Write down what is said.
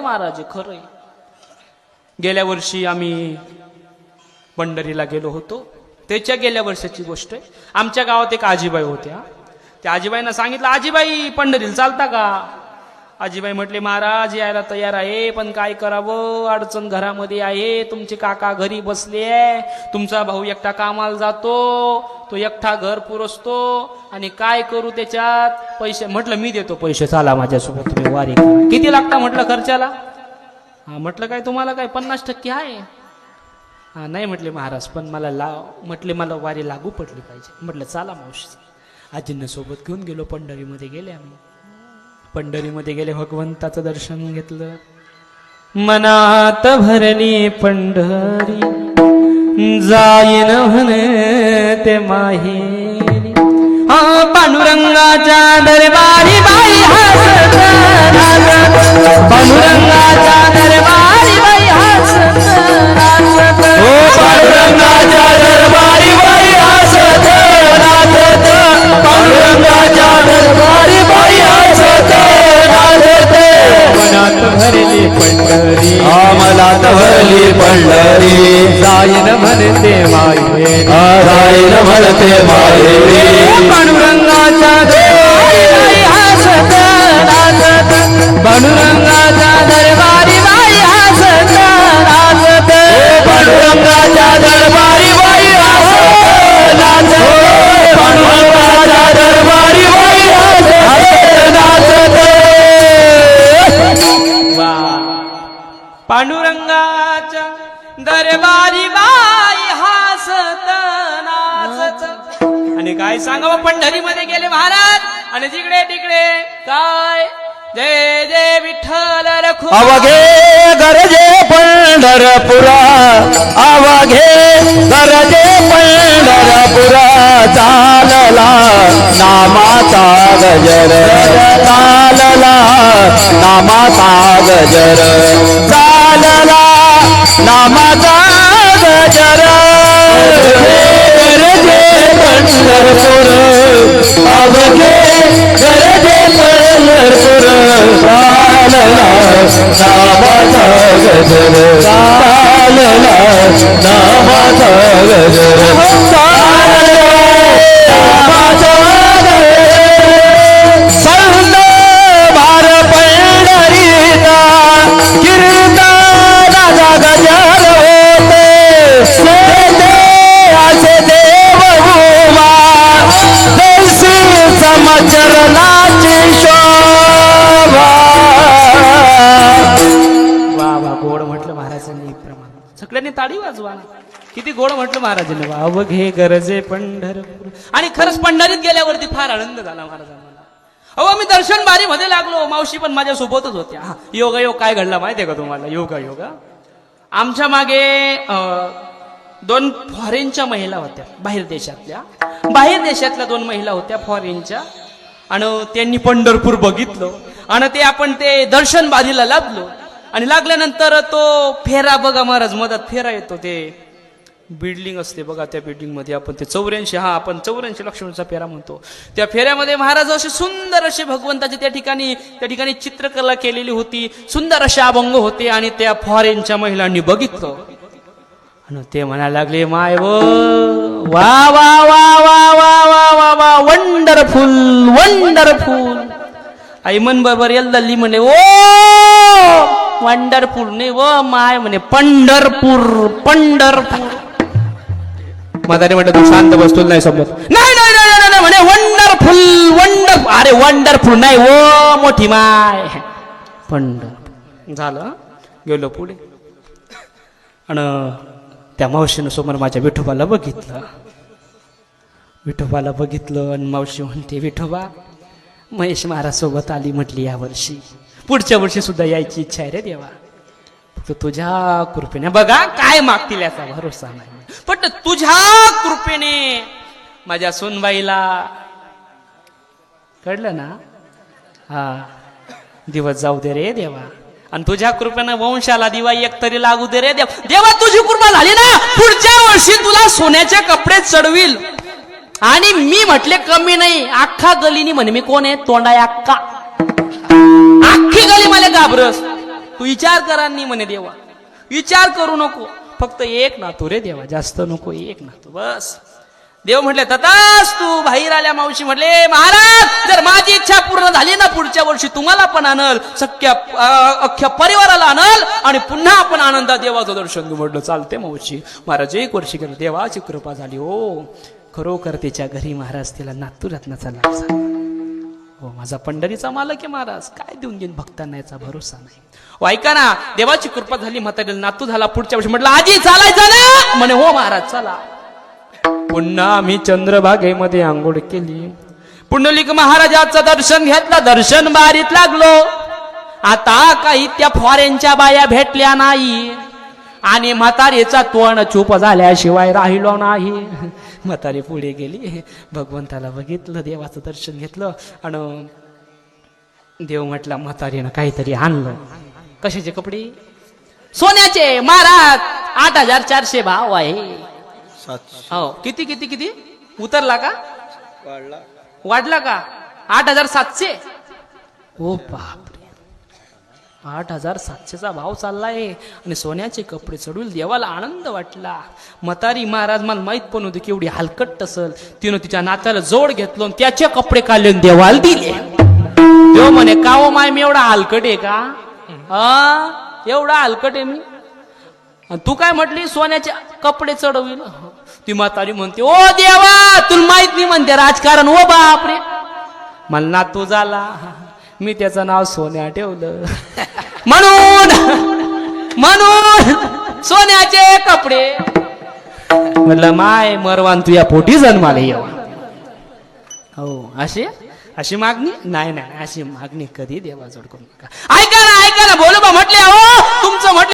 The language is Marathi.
महाराज खरंय गेल्या वर्षी आम्ही पंढरीला गेलो होतो. त्याच्या गेल्या वर्षाची गोष्ट आहे. आमच्या गावात एक आजीबाई होत्या. त्या आजीबाईंना सांगितलं आजीबाई पंढरीला चालता का? आजीबाई म्हटले महाराज यायला तयार आहे पण काय करावं? अडचण घरामध्ये आहे. तुमचे काका घरी बसले आहे. तुमचा भाऊ एकटा कामाला जातो. तो एकटा घर पुरसतो. आणि काय करू त्याच्यात? पैसे म्हटलं मी देतो पैसे. चाला माझ्यासोबत तुम्ही वारी किती लागता? म्हटलं खर्चाला. हा म्हटलं काय तुम्हाला काय? पन्नास टक्के आहे. हा नाही म्हटले महाराज पण मला लाव म्हटले मला वारी लागू पडली पाहिजे. म्हटलं चला मावशी आजींना सोबत घेऊन गेलो पंढरीमध्ये गेले आम्ही. पंढरीमध्ये गेले भगवंताचं दर्शन घेतलं. मनात भरली पंढरी जाईन म्हणे ते माही हा पांडुरंगाच्या दरबारी बाई हसत पांडुरंगाच्या पंढरी जाईन म्हणते म्हणते माहेरी पांडुरंगाच्या दरबारी हसत नाचत. पांडुरंगाच्या दरबारी बाई हसत नाचत. पांडुरंगाच्या दरबारी बाई हसत नाचत. पांडुरंगाच्या दरबारी बाई हसत नाचत. वा. पांडुरंगाच्या दरबारी बाई हसत नाचत. आणि काय सांगावं पंढरीमध्ये गेले महाराज. आणि जिकडे तिकडे काय? जय जय विठ्ठल रखू अवघे गरजे पंढरपुरा. अवघे गरजे पंढरपुरा. चालला नामाचा गजर. चालला नामाचा गजर. चालला नामाचा गजर। गरजे पंढरपूर अवघे गरजे पंढरपूर चालला नामाचा गजर। चालला नामाचा गजर। चालला समचरणाची शोभा. वा वा गोड म्हटलं महाराजांनी प्रमाण. सगळ्यांनी ताडी वाजवा किती गोड म्हटलं महाराजांनी. वा घे गरजे पंढरपूर. आणि खरंच पंढरीत गेल्यावरती फार आनंद झाला महाराजांना. अहो मी दर्शन बारी मध्ये लागलो. मावशी पण माझ्या सोबतच होत्या. योग योगा योग काय घडला माहितीये का तुम्हाला? योगा योगा. आमच्या मागे दोन फॉरेनच्या महिला होत्या. बाहेर देशातल्या. बाहेर देशातल्या दोन महिला होत्या फॉरेनच्या आणि त्यांनी पंढरपूर बघितलं. आणि ते आपण ते दर्शन बाधीला लाभलो आणि लागल्यानंतर तो फेरा बघा महाराज मधात फेरा येतो ते. बिल्डिंग असते बघा त्या बिल्डिंगमध्ये. आपण ते चौऱ्याऐंशी हा आपण चौऱ्याऐंशी लक्ष्मीचा फेरा म्हणतो. त्या फेऱ्यामध्ये महाराज असे सुंदर असे भगवंताचे त्या ठिकाणी त्या ठिकाणी चित्रकला केलेली होती. सुंदर असे अभंग होते आणि त्या फॉरेनच्या महिलांनी बघितलं. आणि ते म्हणायला लागले माय वा वा वा वा वा वंडरफुल वंडरफुल आई मन बरोबर येल्दल्ली म्हणे ओ वंडरफुल नाही व माय म्हणे पंढरपूर पंढरपूर. म्हातारे म्हटलं तू शांत बसतो नाही समजत. नाही नाही नाही नाही, नाही म्हणे वंडरफुल वंडर अरे वंडरफुल नाही ओ मोठी माय. पंढर झालं गेलो पुढे. आणि त्या मावशीनं समोर माझ्या विठोबाला बघितलं. विठोबाला बघितलं आणि मावशी म्हणते विठोबा महेश महाराजसोबत आली म्हटली या वर्षी. पुढच्या वर्षी सुद्धा यायची इच्छा आहे रे देवा. फक्त तुझ्या कृपेने. बघा काय मागतील याचा भरोसा नाही. पण तुझ्या कृपेने माझ्या सोनबाईला. कळलं ना? हा. दिवस जाऊ दे रे देवा. आणि तुझ्या कृपेनं वंशाला दिवा एक तरी लागू दे रे देवा. देवा तुझी कृपा झाली ना? पुढच्या वर्षी तुला सोन्याचे कपडे चढविल. आणि मी म्हटले कमी नाही. अख्खा गलीनी म्हणे मी कोण आहे? तोंडाय अख्खा अख्खी गली मला घाबरस. तू विचार करांनी म्हणे देवा विचार करू नको. फक्त एक नातू रे देवा जास्त नको एक नातू बस. देव म्हटले तथाच तू बाहेर आल्या मावशी म्हटले महाराज जर माझी इच्छा पूर्ण झाली ना पुढच्या वर्षी तुम्हाला पण आणल सख्या अख्ख्या परिवाराला आणल आणि पुन्हा आपण आनंदात देवाचं दर्शन घेऊ म्हटलं चालते मावशी. महाराज एक वर्षी गेलं देवाची कृपा झाली हो. खरोखर तिच्या घरी महाराज तिला नातूरत्नाचा लाभ झाला. हो माझा पंढरीचा मालक आहे महाराज. काय देऊन घेईन भक्तांना याचा भरोसा नाही. हो ऐका ना देवाची कृपा झाली म्हातारीला नातू झाला पुढच्या वर्षी म्हटलं आजी चालायचं ना. म्हणे हो महाराज चला. पुन्हा आम्ही चंद्रभागेमध्ये आंघोळ केली. पुंडलिक महाराजाचं दर्शन घेतलं दर्शन बारीत लागलो. आता काही त्या फॉरेनच्या बाया भेटल्या नाही. आणि म्हातारीचा तोंड चूप झाल्याशिवाय राहिलो नाही. म्हातारी पुढे गेली. भगवंताला बघितलं देवाचं दर्शन घेतलं आणि देव म्हटला म्हातारीनं काहीतरी आणलं. कशाचे कपडे? सोन्याचे. महाराज आठ हजार चारशे भाव आहे. हो. किती किती किती? उतरला का? वाढला का? आठ हजार सातशे. ओ बापरे. आठ हजार सातशेचा भाव चालला आहे आणि सोन्याचे कपडे चढून देवाला आनंद वाटला. मतारी महाराज मला माहीत पण होती की एवढी हलकट असल. तिनं तिच्या नात्याला जोड घेतलो आणि त्याचे कपडे काढले देवाला दिले. देव म्हणे का हो माय मी एवढा हलकट आहे का? हा एवढा हलकट आहे मी. आणि तू काय म्हटली सोन्याचे कपडे चढवील ती म्हातारी म्हणते ओ देवा तुला माहीत नाही म्हणते राजकारण ओ बापरे. मला नातू झाला. मी त्याचं नाव सोन्या ठेवलं. म्हणून म्हणून सोन्याचे कपडे. म्हटलं माय मरवान तू या पोटी जन्माला येवा. हो अशी? अशी मागणी? नाही नाही अशी मागणी कधी देवाजवळ करू नका. ऐका ना ऐका ना बोलू बा म्हटले हो